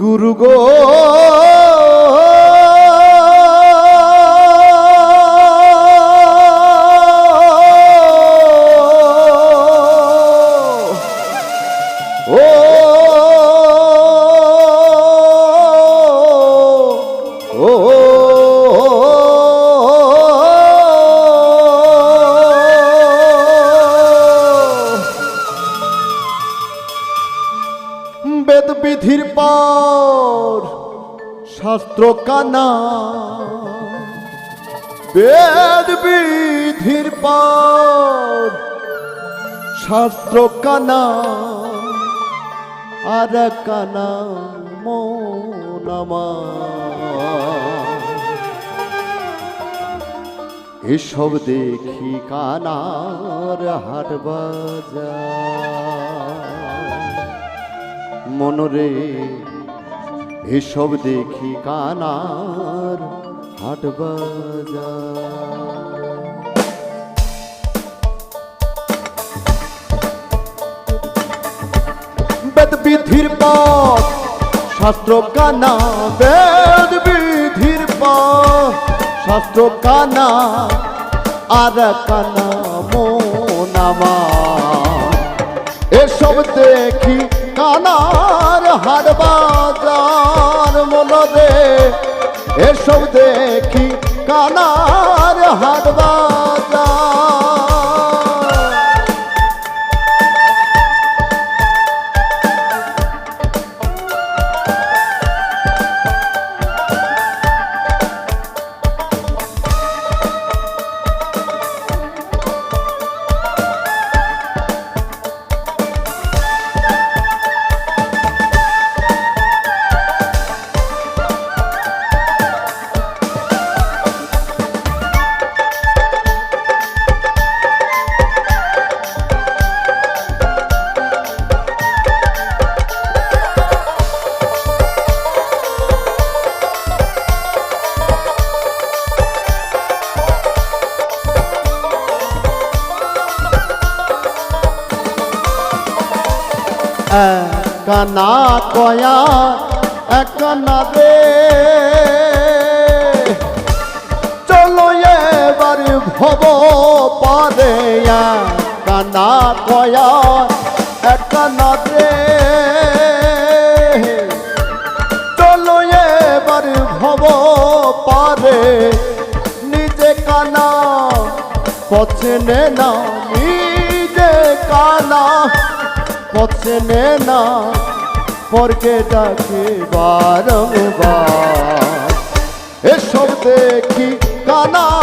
গুরু গো বিধির পর শাস্ত্র কানা। বেদ বিধির পর শাস্ত্র কানা। আর কানা মনামা এসব দেখি কানার হাট বাজার। মনরে, এসব দেখি কানার হাট বাজার। বেদ বিধির পথ, শাস্ত্র কানা বেদ বিধির পথ, শাস্ত্র কানা, আর কানা মোনামা এসব দেখি কানার হাত বাজার মনরে এসব দেখি কানার হাট কানা কয়া কানা রে চলো এবার ভব পারে কানা কয়া কানা রে চলো এবার ভব পারে, নিজে কানা, পছনে না, নিজে কানা। পছনে না পরকে ডাকে বারংবার। এসব দেখি কানার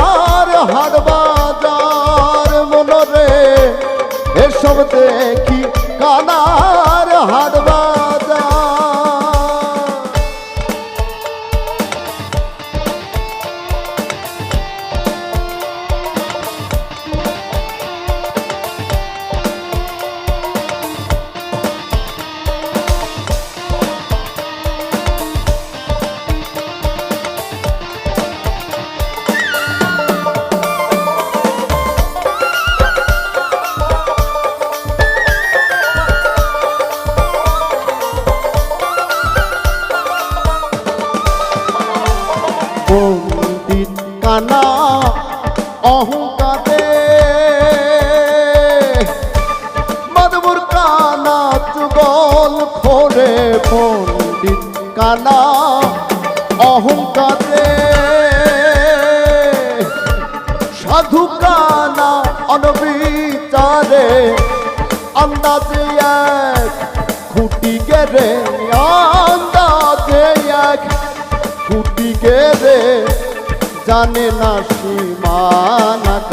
কানা অহংকারে। মাদবুর কানা যুগল খোরে পণ্ডিত কানা অহংকারে। সাধু কানা অনবিচারে, আন্দাজে এক খুঁটি গেরে আন্দাজে এক খুঁটি গেরে জানে না সীমানাকা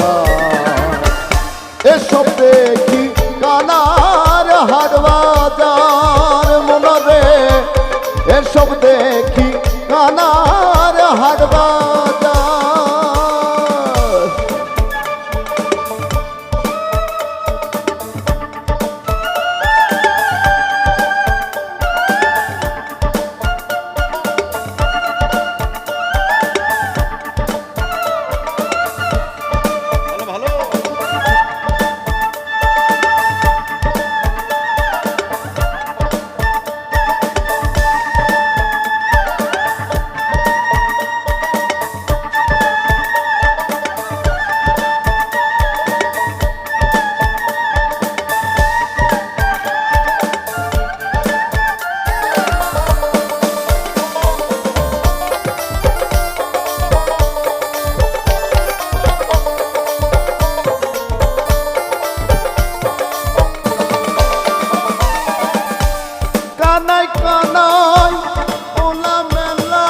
কানাই কানাই ওলা মেলা।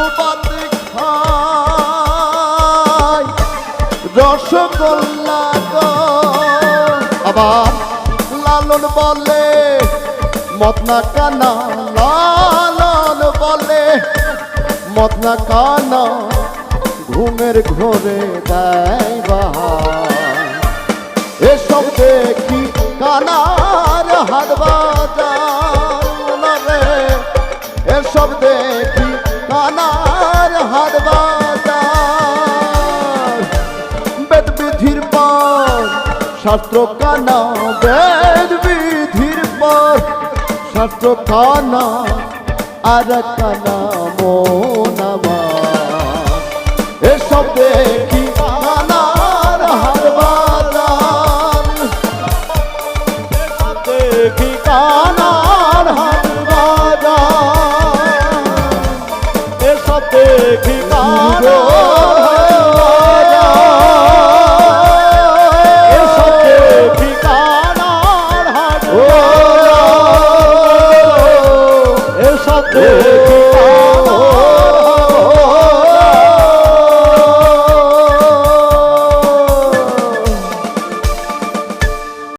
ওবাতে খাই রসগোল্লা গো আবার? লালন বলে মতনা কানা লালন বলে মতনা কানা ঘুমের ঘোরে দেয় বাহার। এসব দেখি কানার হাট বাজার এসব দেখি কানার হাট বাজার বেদ বিধির পর শাস্ত্র কানা বেদ বিধির পর শাস্ত্র কানা আর কানা মন এসব দেখি Oh.